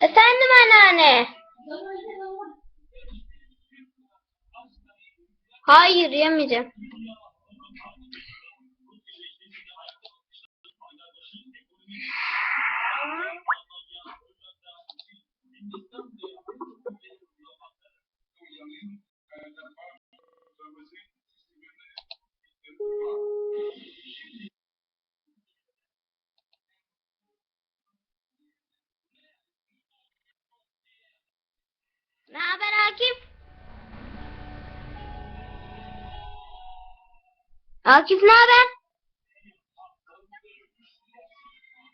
Efendim anneanne. Hayır yemeyeceğim. Ne haber Akif? Akif ne haber?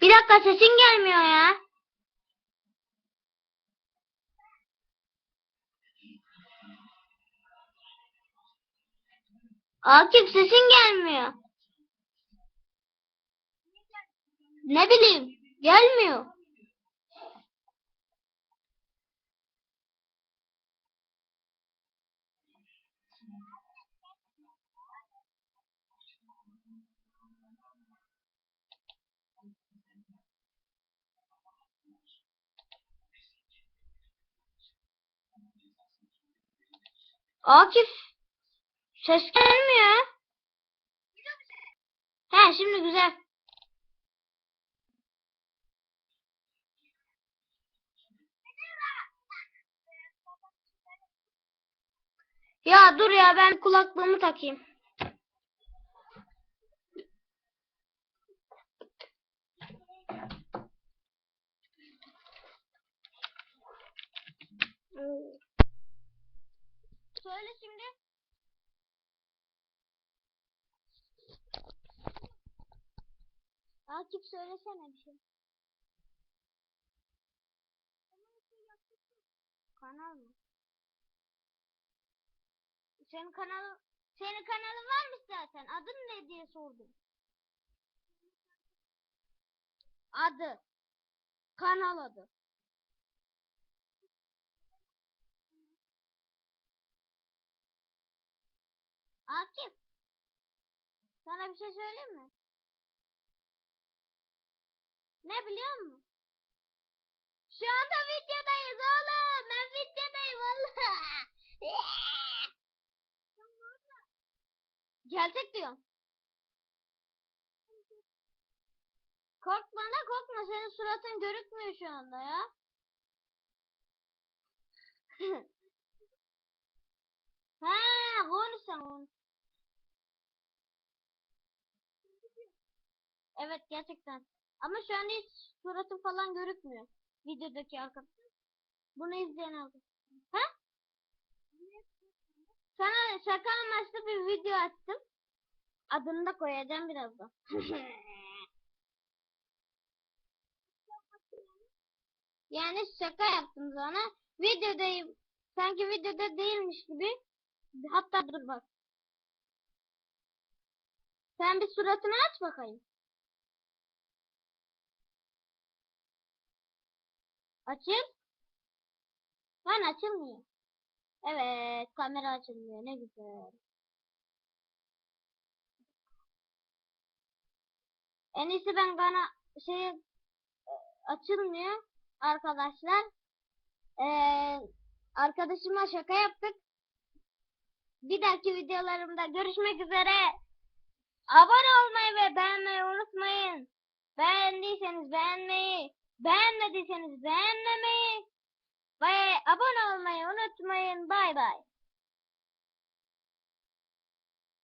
Bir dakika sesin gelmiyor ya. Akif sesin gelmiyor. Ne bileyim gelmiyor. Akif ses gelmiyor. He şimdi güzel. Ya dur ya ben kulaklığımı takayım. Söyle şimdi. Akif söylesene bir şey. Kanal mı? Senin kanalın senin kanalın varmış zaten. Adın ne diye sordum. Adı. Kanal adı. Akif. Sana bir şey söyleyeyim mi? Ne biliyor musun? Şu anda videodayız oğlum. Ben videodayım valla. Gerçek diyorum. Korkma da korkma. Senin suratın görükmüyor şu anda ya. ha, konuş sen konuş. Evet gerçekten. Ama şu an hiç suratı falan görükmüyor. Videodaki arkadaş. Bunu izleyen arkadaş. Sana şaka amaçlı bir video attım. Adını da koyacağım birazdan. yani şaka yaptım sana. Videodayım. Sanki videoda değilmiş gibi. Hatta dur bak. Sen bir suratını aç bakayım. Açıl. Lan açılmıyor. Evet, kamera açılmıyor. Ne güzel. En iyisi ben bana şey e, açılmıyor arkadaşlar. Ee, arkadaşıma şaka yaptık. Bir dahaki videolarımda görüşmek üzere. Abone olmayı ve beğenmeyi unutmayın. Beğendiyseniz beğenmeyi, beğenmediyseniz beğenmemeyi ve abone olmayı unutmayın. Bay bay.